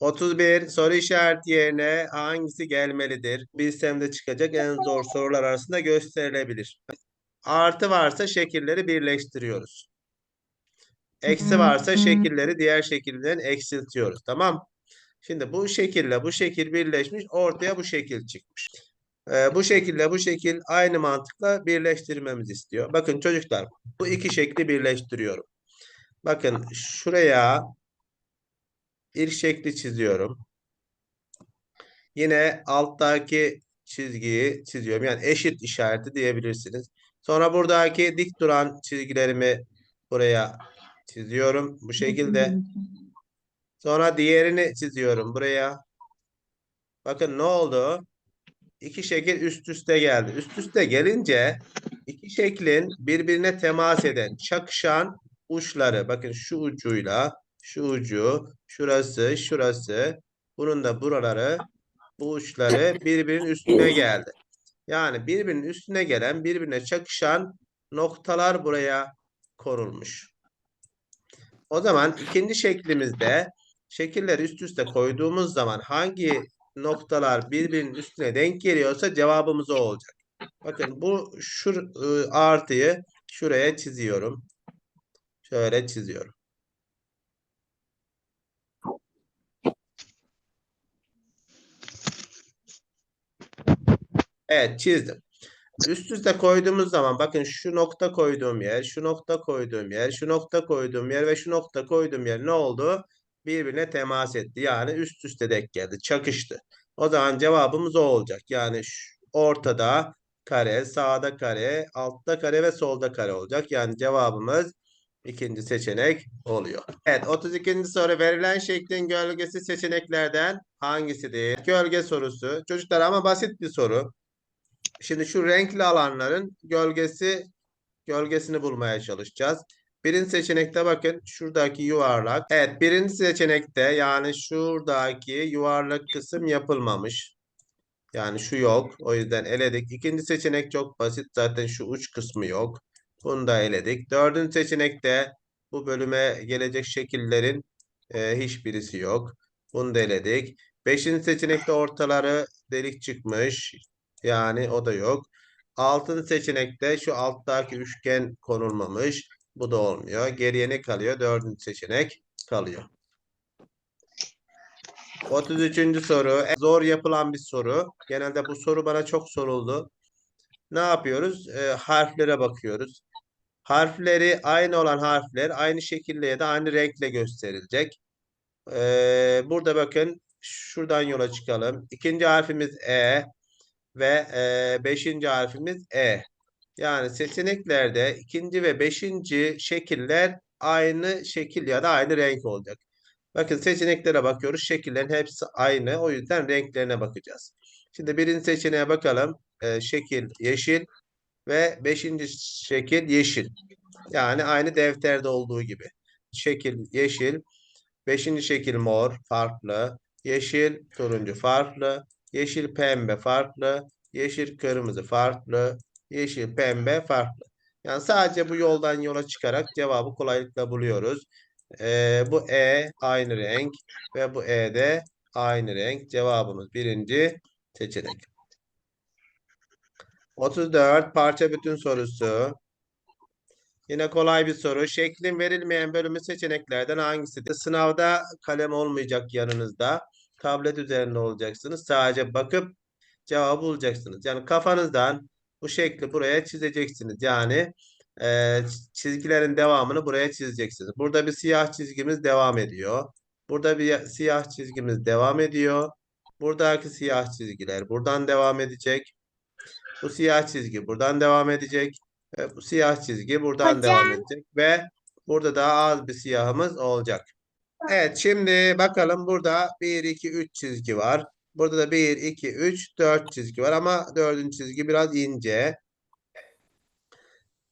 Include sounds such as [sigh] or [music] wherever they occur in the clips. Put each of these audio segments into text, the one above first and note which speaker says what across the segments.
Speaker 1: 31 soru işareti yerine hangisi gelmelidir? Bilsemde çıkacak en zor sorular arasında gösterilebilir. Artı varsa şekilleri birleştiriyoruz. Eksi varsa şekilleri diğer şekilden eksiltiyoruz. Tamam. Şimdi bu şekille bu şekil birleşmiş ortaya bu şekil çıkmış. Ee, bu şekille bu şekil aynı mantıkla birleştirmemizi istiyor. Bakın çocuklar bu iki şekli birleştiriyorum. Bakın şuraya bir şekli çiziyorum. Yine alttaki çizgiyi çiziyorum. Yani eşit işareti diyebilirsiniz. Sonra buradaki dik duran çizgilerimi buraya çiziyorum. Bu şekilde. Sonra diğerini çiziyorum buraya. Bakın ne oldu? İki şekil üst üste geldi. Üst üste gelince iki şeklin birbirine temas eden, çakışan uçları. Bakın şu ucuyla şu ucu, şurası, şurası. Bunun da buraları, bu uçları birbirinin üstüne geldi. Yani birbirinin üstüne gelen, birbirine çakışan noktalar buraya konulmuş. O zaman ikinci şeklimizde şekilleri üst üste koyduğumuz zaman hangi noktalar birbirinin üstüne denk geliyorsa cevabımız o olacak. Bakın bu şu ı, artıyı şuraya çiziyorum. Şöyle çiziyorum. Evet çizdim. Üst üste koyduğumuz zaman bakın şu nokta koyduğum yer, şu nokta koyduğum yer, şu nokta koyduğum yer ve şu nokta koyduğum yer ne oldu? Birbirine temas etti. Yani üst üste denk geldi. Çakıştı. O zaman cevabımız o olacak. Yani şu ortada kare, sağda kare, altta kare ve solda kare olacak. Yani cevabımız ikinci seçenek oluyor. Evet 32. soru verilen şeklin gölgesi seçeneklerden hangisidir? Gölge sorusu. Çocuklar ama basit bir soru. Şimdi şu renkli alanların gölgesi gölgesini bulmaya çalışacağız. Birinci seçenekte bakın şuradaki yuvarlak. Evet birinci seçenekte yani şuradaki yuvarlak kısım yapılmamış. Yani şu yok. O yüzden eledik. İkinci seçenek çok basit. Zaten şu uç kısmı yok. Bunu da eledik. Dördüncü seçenekte bu bölüme gelecek şekillerin e, hiçbirisi yok. Bunu da eledik. Beşinci seçenekte ortaları delik çıkmış. Yani o da yok. Altıncı seçenekte şu alttaki üçgen konulmamış. Bu da olmuyor. Geriye ne kalıyor? Dördüncü seçenek kalıyor. 33. soru. Zor yapılan bir soru. Genelde bu soru bana çok soruldu. Ne yapıyoruz? Ee, harflere bakıyoruz. Harfleri aynı olan harfler aynı şekilde ya da aynı renkle gösterilecek. Ee, burada bakın şuradan yola çıkalım. İkinci harfimiz E ve e, beşinci harfimiz E. Yani seçeneklerde ikinci ve beşinci şekiller aynı şekil ya da aynı renk olacak. Bakın seçeneklere bakıyoruz. Şekillerin hepsi aynı. O yüzden renklerine bakacağız. Şimdi birinci seçeneğe bakalım. Ee, şekil yeşil ve beşinci şekil yeşil. Yani aynı defterde olduğu gibi. Şekil yeşil. Beşinci şekil mor farklı. Yeşil turuncu farklı. Yeşil pembe farklı. Yeşil kırmızı farklı. Yeşil pembe farklı. Yani sadece bu yoldan yola çıkarak cevabı kolaylıkla buluyoruz. Ee, bu E aynı renk ve bu E de aynı renk. Cevabımız birinci seçenek. 34 parça bütün sorusu. Yine kolay bir soru. Şeklin verilmeyen bölümü seçeneklerden hangisidir? Sınavda kalem olmayacak yanınızda. Tablet üzerinde olacaksınız. Sadece bakıp cevabı bulacaksınız. Yani kafanızdan bu şekli buraya çizeceksiniz. Yani e, çizgilerin devamını buraya çizeceksiniz. Burada bir siyah çizgimiz devam ediyor. Burada bir siyah çizgimiz devam ediyor. Buradaki siyah çizgiler buradan devam edecek. Bu siyah çizgi buradan devam edecek. Ve bu siyah çizgi buradan
Speaker 2: Hocam.
Speaker 1: devam edecek. Ve burada daha az bir siyahımız olacak. Evet şimdi bakalım burada 1, 2, 3 çizgi var. Burada da 1, 2, 3, 4 çizgi var ama dördüncü çizgi biraz ince.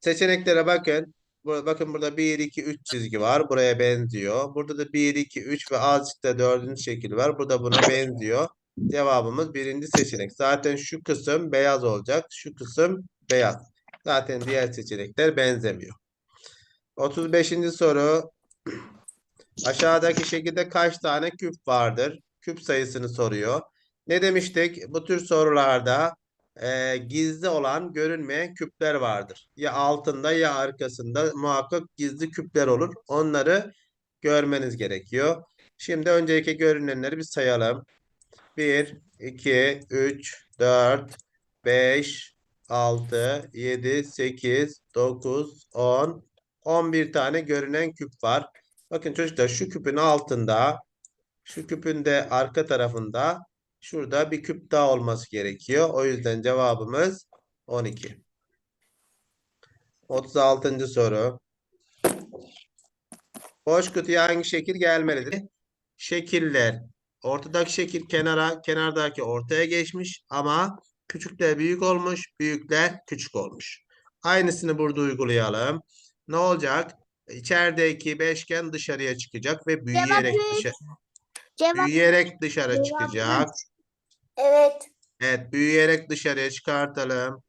Speaker 1: Seçeneklere bakın. Bakın burada 1, 2, 3 çizgi var. Buraya benziyor. Burada da 1, 2, 3 ve azıcık da dördüncü şekil var. Burada buna benziyor. Cevabımız birinci seçenek. Zaten şu kısım beyaz olacak. Şu kısım beyaz. Zaten diğer seçenekler benzemiyor. 35. soru. Aşağıdaki şekilde kaç tane küp vardır? Küp sayısını soruyor. Ne demiştik? Bu tür sorularda e, gizli olan görünmeyen küpler vardır. Ya altında ya arkasında muhakkak gizli küpler olur. Onları görmeniz gerekiyor. Şimdi önceki görünenleri bir sayalım. 1, 2, 3, 4, 5, 6, 7, 8, 9, 10, 11 tane görünen küp var. Bakın çocuklar şu küpün altında, şu küpün de arka tarafında şurada bir küp daha olması gerekiyor. O yüzden cevabımız 12. 36. soru. Boş kutuya hangi şekil gelmelidir? Şekiller. Ortadaki şekil kenara, kenardaki ortaya geçmiş ama küçükler büyük olmuş, büyükler küçük olmuş. Aynısını burada uygulayalım. Ne olacak? İçerideki beşgen dışarıya çıkacak ve büyüyerek dışarı
Speaker 2: Cevap
Speaker 1: büyüyerek dışarı
Speaker 2: Cevap
Speaker 1: çıkacak.
Speaker 2: evet.
Speaker 1: Evet, büyüyerek dışarıya çıkartalım.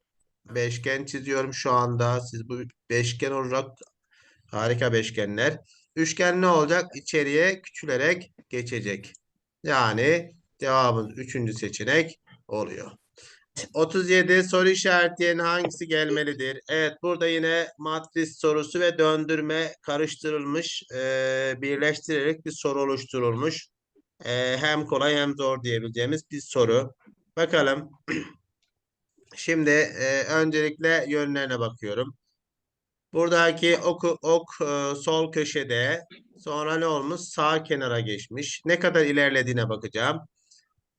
Speaker 1: Beşgen çiziyorum şu anda. Siz bu beşgen olacak. Harika beşgenler. Üçgen ne olacak? İçeriye küçülerek geçecek. Yani cevabımız üçüncü seçenek oluyor. 37 soru işaretlerinin hangisi gelmelidir? Evet burada yine matris sorusu ve döndürme karıştırılmış, e, birleştirerek bir soru oluşturulmuş. E, hem kolay hem zor diyebileceğimiz bir soru. Bakalım. [clears throat] Şimdi e, öncelikle yönlerine bakıyorum. Buradaki ok, ok e, sol köşede sonra ne olmuş? Sağ kenara geçmiş. Ne kadar ilerlediğine bakacağım.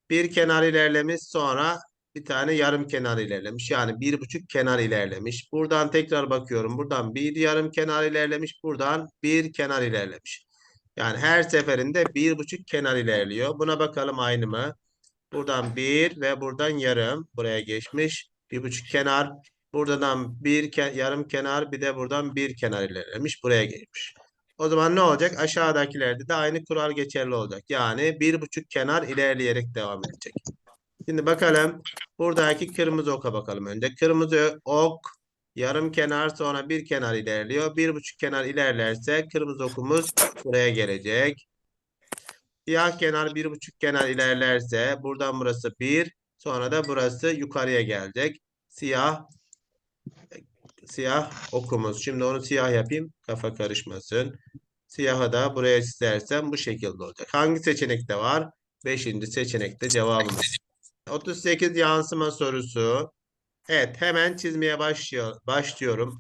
Speaker 1: Bir kenar ilerlemiş sonra bir tane yarım kenar ilerlemiş. Yani bir buçuk kenar ilerlemiş. Buradan tekrar bakıyorum. Buradan bir yarım kenar ilerlemiş. Buradan bir kenar ilerlemiş. Yani her seferinde bir buçuk kenar ilerliyor. Buna bakalım aynı mı? Buradan bir ve buradan yarım buraya geçmiş. Bir buçuk kenar. Buradan bir ke- yarım kenar bir de buradan bir kenar ilerlemiş. Buraya gelmiş. O zaman ne olacak? Aşağıdakilerde de aynı kural geçerli olacak. Yani bir buçuk kenar ilerleyerek devam edecek. Şimdi bakalım. Buradaki kırmızı oka bakalım önce. Kırmızı ok yarım kenar sonra bir kenar ilerliyor. Bir buçuk kenar ilerlerse kırmızı okumuz buraya gelecek. Siyah kenar bir buçuk kenar ilerlerse buradan burası bir sonra da burası yukarıya gelecek. Siyah siyah okumuz. Şimdi onu siyah yapayım. Kafa karışmasın. Siyahı da buraya çizersem bu şekilde olacak. Hangi seçenekte var? Beşinci seçenekte cevabımız. 38 yansıma sorusu. Evet hemen çizmeye başlıyor, başlıyorum.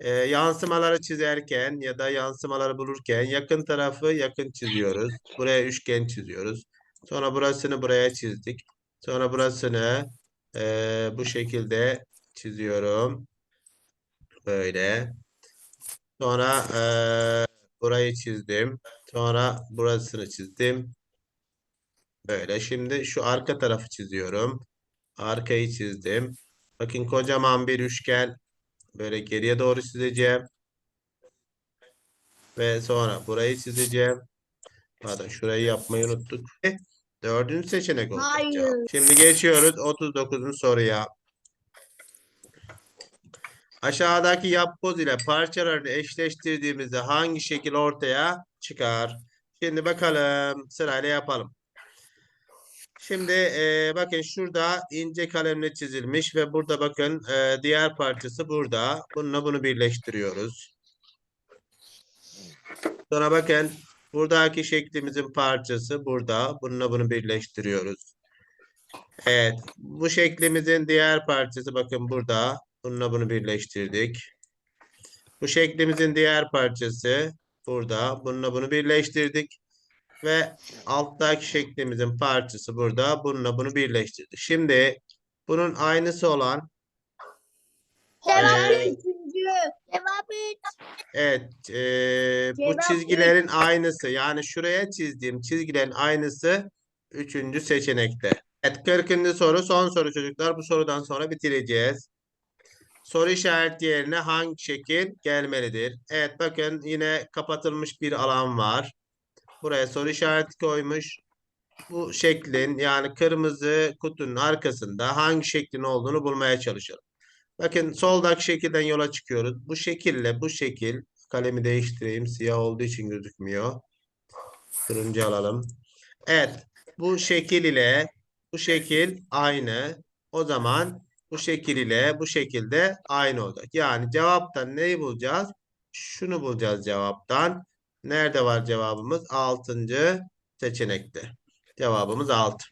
Speaker 1: Ee, yansımaları çizerken ya da yansımaları bulurken yakın tarafı yakın çiziyoruz. Buraya üçgen çiziyoruz. Sonra burasını buraya çizdik. Sonra burasını eee, bu şekilde çiziyorum. Böyle. Sonra eee, burayı çizdim. Sonra burasını çizdim. Böyle. Şimdi şu arka tarafı çiziyorum. Arkayı çizdim. Bakın kocaman bir üçgen. Böyle geriye doğru çizeceğim. Ve sonra burayı çizeceğim. Pardon şurayı yapmayı unuttuk. Eh, Dördüncü seçenek olacak
Speaker 2: Hayır.
Speaker 1: cevap. Şimdi geçiyoruz 39. soruya. Aşağıdaki yapboz ile parçalarını eşleştirdiğimizde hangi şekil ortaya çıkar? Şimdi bakalım sırayla yapalım. Şimdi e, bakın şurada ince kalemle çizilmiş ve burada bakın e, diğer parçası burada. Bununla bunu birleştiriyoruz. Sonra bakın buradaki şeklimizin parçası burada. Bununla bunu birleştiriyoruz. Evet. Bu şeklimizin diğer parçası bakın burada. Bununla bunu birleştirdik. Bu şeklimizin diğer parçası burada. Bununla bunu birleştirdik. Ve alttaki şeklimizin parçası burada. Bununla bunu birleştirdik. Şimdi bunun aynısı olan
Speaker 2: Cevap
Speaker 1: Ee,
Speaker 2: üçüncü. Cevap üç.
Speaker 1: Evet, eee, bu
Speaker 2: Cevap
Speaker 1: çizgilerin aynısı yani şuraya çizdiğim çizgilerin aynısı üçüncü seçenekte. Evet, 40. soru son soru çocuklar. Bu sorudan sonra bitireceğiz. Soru işareti yerine hangi şekil gelmelidir? Evet bakın yine kapatılmış bir alan var. Buraya soru işareti koymuş. Bu şeklin yani kırmızı kutunun arkasında hangi şeklin olduğunu bulmaya çalışalım. Bakın soldaki şekilden yola çıkıyoruz. Bu şekille bu şekil kalemi değiştireyim. Siyah olduğu için gözükmüyor. Turuncu alalım. Evet. Bu şekil ile bu şekil aynı. O zaman bu şekil ile bu şekilde aynı olacak. Yani cevaptan neyi bulacağız? Şunu bulacağız cevaptan. Nerede var cevabımız? Altıncı seçenekte. Cevabımız 6.